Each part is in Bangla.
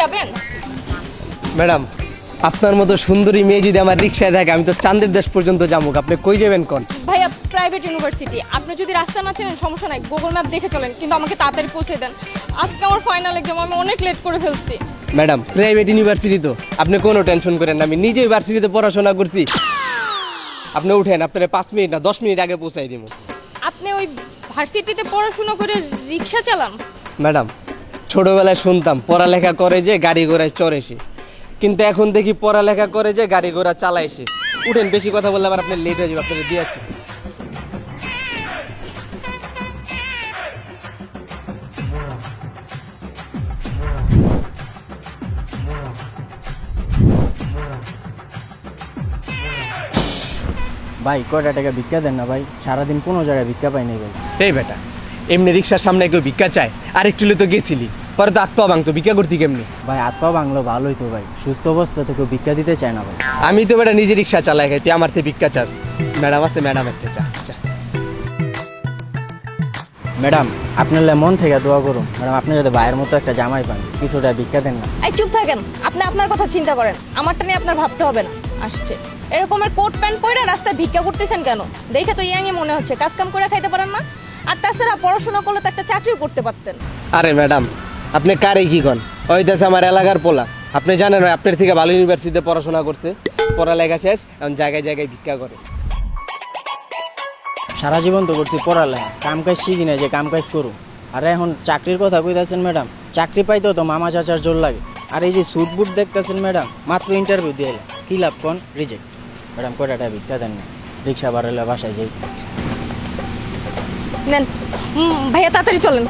যাবেন? ম্যাডাম আপনার মতো সুন্দরী মেয়ে যদি আমার রিক্সায় থাকে আমি তো চান্দের দেশ পর্যন্ত যাব। আপনি কই যাবেন কোন? ভাইয়া প্রাইভেট ইউনিভার্সিটি আপনি যদি রাস্তা না চেনেন সমস্যা নাই। গুগল ম্যাপ দেখে চলেন কিন্তু আমাকে তাড়াতাড়ি পৌঁছে দেন। আজকে আমার ফাইনাল এক্সাম আমি অনেক লেট করে ফেলছি। ম্যাডাম প্রাইভেট ইউনিভার্সিটি তো। আপনি কোনো টেনশন করেন না আমি নিজে ইউনিভার্সিটিতে পড়াশোনা করছি। আপনি উঠেন আপনার পাঁচ মিনিট না দশ মিনিট আগে পৌঁছাই দিব। আপনি ওই ভার্সিটিতে পড়াশোনা করে রিক্সা চালান? ম্যাডাম ছোটবেলায় শুনতাম পড়ালেখা করে যে গাড়ি ঘোড়ায় চড়ে সে কিন্তু এখন দেখি পড়ালেখা করে যে গাড়ি ঘোড়া চালায় সে উঠেন বেশি কথা বললে আবার আপনার লেট হয়ে যাবে আপনাকে দিয়ে আসি। ভাই কয়টা টাকা ভিক্ষা দেন না ভাই? সারাদিন কোনো জায়গায় ভিক্ষা পাই নাই ভাই। এই বেটা এমনি রিক্সার সামনে কেউ ভিক্ষা চায়। আর একটু তো গেছিলি। পরে তো আত্মা ভাঙতো ভিক্ষা করতি কেমনি? ভাই পা বাংলো ভালোই তো ভাই। সুস্থ অবস্থা থেকে ভিক্ষা দিতে চায় না ভাই। আমি তো বেটা নিজে রিক্সা চালাই খাই তুই আমার থেকে ভিক্ষা চাস। ম্যাডাম আছে ম্যাডাম একটা চা চা। ম্যাডাম আপনার মন থেকে দোয়া করুন। ম্যাডাম আপনি যাতে ভাইয়ের মতো একটা জামাই পান কিছুটা ভিক্ষা দেন না। এই চুপ থাকেন। আপনি আপনার কথা চিন্তা করেন। আমারটা নিয়ে আপনার ভাবতে হবে না। আসছে। এরকমের কোট প্যান্ট পরে রাস্তায় ভিক্ষা করতেছেন কেন? দেখে তো ইয়াংই মনে হচ্ছে। কাজ কাম করে খাইতে পারেন না? আর তাছাড়া পড়াশোনা করলে তো একটা চাকরিও করতে পারতেন। আরে ম্যাডাম আপনি কারে কি কন? ওই দেশে আমার এলাকার পোলা। আপনি জানেন ওই আপনার থেকে ভালো ইউনিভার্সিটিতে পড়াশোনা করছে। পড়ালেখা শেষ এখন জায়গায় জায়গায় ভিক্ষা করে। সারা জীবন তো করছি পড়ালেখা কাম কাজ শিখি না যে কাম কাজ করুন আর এখন চাকরির কথা কইতাছেন ম্যাডাম চাকরি পাইতেও তো মামা চাচার জোর লাগে। আর এই যে সুট বুট দেখতেছেন ম্যাডাম মাত্র ইন্টারভিউ দিয়ে। কি লাভ কোন? রিজেক্ট ম্যাডাম কয়টা টাকা ভিক্ষা দেন না? রিক্সা বাড়ালে বাসায় যাই। নেন। ভাইয়া, তাড়াতাড়ি চলেন।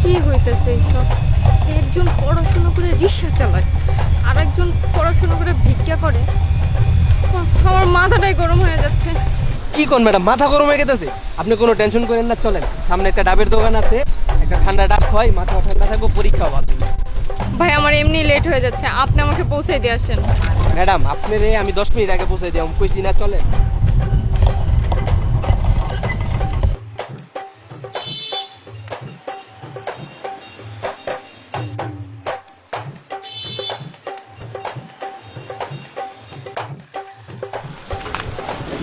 কি হইতেছে এইসব? একজন পড়াশোনা করে রিক্সা চালায় আর একজন পড়াশোনা করে ভিক্ষা করে। আমার মাথাটাই গরম হয়ে যাচ্ছে। কি কোন ম্যাডাম, মাথা গরম হয়ে গেছে আপনি কোনো টেনশন করেন না, চলেন। সামনে একটা ডাবের দোকান আছে, একটা ঠান্ডা ডাব খাই মাথা ঠান্ডা থাকব পরীক্ষা ভালো ভাই, আমার এমনি লেট হয়ে যাচ্ছে। আপনি আমাকে পৌঁছে দিয়ে আসেন। ম্যাডাম আপনি রে আমি দশ মিনিট আগে পৌঁছে দিলাম। কইছি না, চলেন।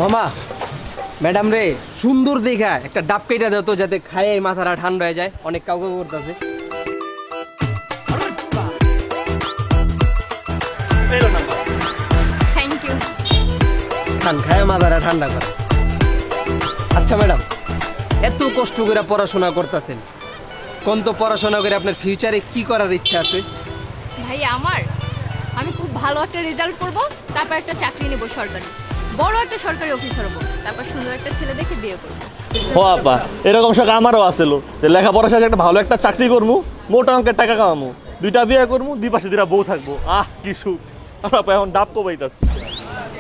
মামা, ম্যাডাম রে, সুন্দর দেখা। একটা ডাব কেটে দাও তো, যাতে খায় মাথাটা ঠান্ডা হয়ে যায়। অনেক কাউকে করতেছে। থ্যাংক ইউ খান খায় মাথাটা ঠান্ডা করে। আচ্ছা ম্যাডাম এত কষ্ট করে পড়াশোনা করতেছেন। কোন তো পড়াশোনা করে আপনার ফিউচারে কি করার ইচ্ছা আছে? ভাই আমার? আমি খুব ভালো একটা রেজাল্ট করব তারপর একটা চাকরি নেব সরকারি। বড় একটা সরকারি অফিসার হব তারপর সুন্দর একটা ছেলে দেখে বিয়ে করব। ও আপা এরকম শখ আমারও আছিল যে লেখাপড়া শেষে একটা ভালো একটা চাকরি করব মোটা অঙ্কের টাকা কামামু দুইটা বিয়ে করব দুই পাশে দুইটা বউ থাকব। আহ কি সুখ। আর আপা এখন ডাব কবাইতাছি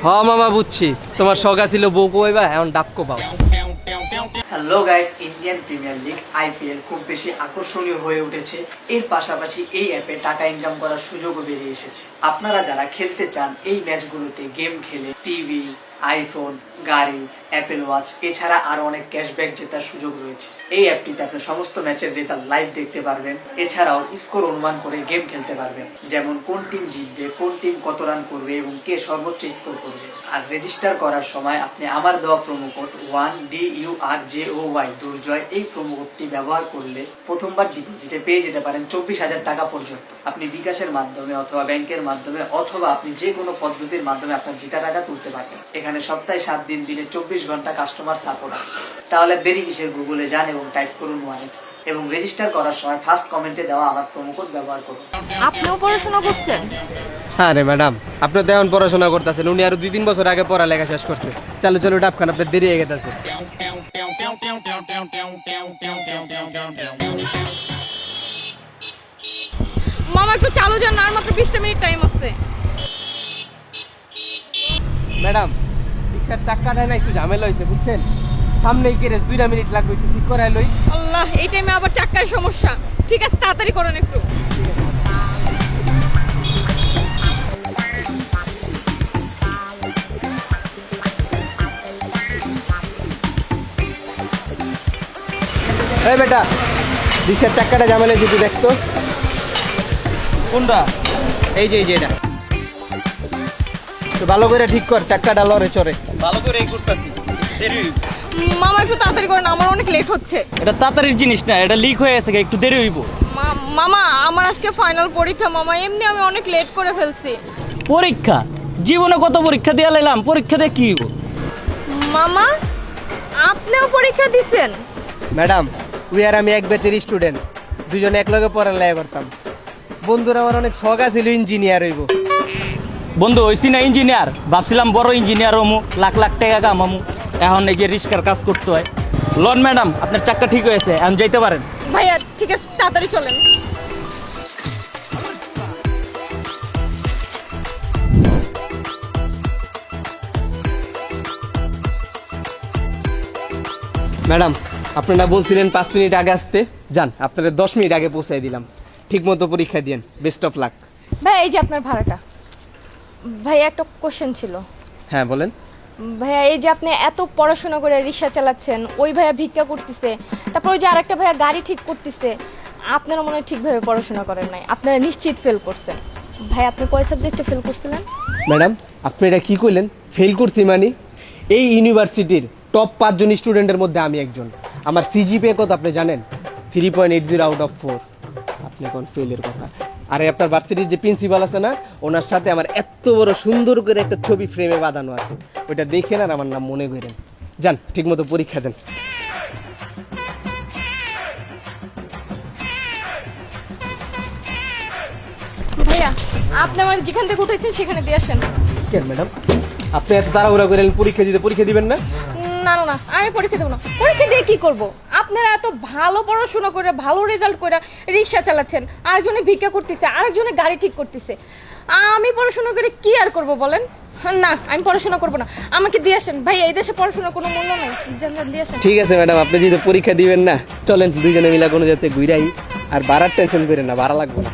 হ মামা বুঝছি। তোমার শখ আছিল বউ কইবা এখন ডাব পাও hello guys Indian Premier League IPL খুব বেশি আকর্ষণীয় হয়ে উঠেছে। এর পাশাপাশি এই অ্যাপে টাকা ইনকাম করার সুযোগও বেরিয়ে এসেছে। আপনারা যারা খেলতে চান এই ম্যাচগুলোতে গেম খেলে টিভি আইফোন গাড়ি অ্যাপেল ওয়াচ এছাড়া আরও অনেক ক্যাশব্যাক জেতার সুযোগ রয়েছে। এই অ্যাপটিতে আপনি সমস্ত ম্যাচের রেজাল্ট লাইভ দেখতে পারবেন। এছাড়াও স্কোর অনুমান করে গেম খেলতে পারবেন। যেমন কোন টিম জিতবে, কোন টিম কত রান করবে এবং কে সর্বোচ্চ স্কোর করবে। আর রেজিস্টার করার সময় আপনি আমার দেওয়া promo code one D U R J O Y Durjoy, এই কোডটি ব্যবহার করলে প্রথমবার ডিপোজিটে পেয়ে যেতে পারেন চব্বিশ হাজার টাকা পর্যন্ত। আপনি বিকাশের মাধ্যমে অথবা ব্যাংকের মাধ্যমে অথবা আপনি যে কোনো পদ্ধতির মাধ্যমে আপনার জিতা টাকা তুলতে পারবেন। এখানে সপ্তাহে সাত দিন দিনে চব্বিশ ঘণ্টা কাস্টমার সাপোর্ট আছে। তাহলে দেরি কিসের? গুগলে যান এবং টাইপ করুন ওয়ান এক্স এবং রেজিস্টার করার সময় ফার্স্ট কমেন্টে দেওয়া আমার প্রোমো কোড ব্যবহার করুন। আপনিও পড়াশোনা করছেন? হ্যাঁ রে ম্যাডাম আপনি তো এখন পড়াশোনা করতেছেন উনি আরও দুই তিন বছর আগে পড়ালেখা শেষ করছে। চলো চলো ডাব খান আপনার দেরি হয়ে গেছে মামা একটু চালু যান আর মাত্র বিশটা মিনিট টাইম আছে। ম্যাডাম রিক্সার চাক্কাটা না একটু ঝামেলা হয়েছে বুঝছেন? সামনেই গ্যারেজ দুইটা মিনিট লাগবে একটু ঠিক করাই লই। আল্লাহ এই টাইমে আবার চাক্কায় সমস্যা। ঠিক আছে তাড়াতাড়ি করেন একটু। এই বেটা রিক্সার চাক্কাটা ঝামেলা তুই দেখতো কোনটা? এই যে এই যে এটা। ভালো করে ঠিক কর চাক্কাটা লড়ে চড়ে ভালো করে এই করতেছি। দেরি মামা একটু তাড়াতাড়ি করেন আমার অনেক লেট হচ্ছে। এটা তাড়াতাড়ির জিনিস না এটা লিক হয়ে গেছে একটু দেরি হইব। মামা আমার আজকে ফাইনাল পরীক্ষা মামা এমনি আমি অনেক লেট করে ফেলছি। পরীক্ষা? জীবনে কত পরীক্ষা দিয়ে লাইলাম পরীক্ষা দিয়ে কি মামা আপনিও পরীক্ষা দিছেন? ম্যাডাম উই আর আমি এক ব্যাচের স্টুডেন্ট দুজনে এক লগে পড়ালেখা করতাম বন্ধুরা আমার অনেক শখ আছিল ইঞ্জিনিয়ার হইব। বন্ধু হইছি না ইঞ্জিনিয়ার ভাবছিলাম বড় ইঞ্জিনিয়ার হমু লাখ লাখ টাকা কামামু। এখন এই যে রিস্কার কাজ করতে হয়। লন ম্যাডাম আপনার চাক্কা ঠিক হয়েছে এখন যাইতে পারেন। ভাইয়া ঠিক আছে তাড়াতাড়ি চলেন। ম্যাডাম আপনারা বলছিলেন পাঁচ মিনিট আগে আসতে? যান আপনারা দশ মিনিট আগে পৌঁছাই দিলাম। ঠিক মতো পরীক্ষা দিয়েন। Best of luck. ভাই এই যে আপনার ভাড়াটা। ভাইয়া একটা কোশ্চেন ছিল। হ্যাঁ বলেন। ভাইয়া এই যে আপনি এত পড়াশোনা করে রিক্সা চালাচ্ছেন ওই ভাইয়া ভিক্ষা করতেছে তারপর ওই যে আরেকটা ভাইয়া গাড়ি ঠিক করতেছে আপনারা মনে হয় ঠিকভাবে পড়াশোনা করেন নাই আপনারা নিশ্চিত ফেল করছেন। ভাই আপনি কয় সাবজেক্টে ফেল করছিলেন? ম্যাডাম আপনি এটা কি করলেন ফেল করছি মানে? এই ইউনিভার্সিটির টপ পাঁচজন স্টুডেন্টের মধ্যে আমি একজন। আমার সিজিপে কত আপনি জানেন? Three point eight zero out of four আপনি এখন ফেলের কথা? আর আপনার ভার্সিটির যে প্রিন্সিপাল আছে না ওনার সাথে আমার এত বড় সুন্দর করে একটা ছবি ফ্রেমে বাঁধানো আছে। ওইটা দেখে না আমার নাম মনে করেন। যান ঠিকমতো পরীক্ষা দেন। ভাইয়া আপনি আমার যেখান থেকে উঠেছেন সেখানে দিয়ে আসেন। কেন ম্যাডাম? আপনি এত তাড়াহুড়া করেন পরীক্ষা দিতে পরীক্ষা দিবেন না? না না না, আমি পরীক্ষা দেবো না। পরীক্ষা দিয়ে কি করব? আপনারা এত ভালো পড়াশোনা করে, ভালো রেজাল্ট করে রিক্সা চালাচ্ছেন। আরেকজনে ভিক্ষা করতেছে, আরেকজনে গাড়ি ঠিক করতেছে। আমি পড়াশোনা করে কি আর করব বলেন? না, আমি পড়াশোনা করব না। আমাকে দিয়ে আসেন। ভাই, এই দেশে পড়াশোনার কোনো মূল্য নেই। দিয়ে আসেন। ঠিক আছে, ম্যাডাম, আপনি যদি পরীক্ষা দিবেন না, চলেন দুইজনে মিলা কোনো যাতে ঘুরাই। আর বাড়ার টেনশন করেন না ভাড়া লাগবে না।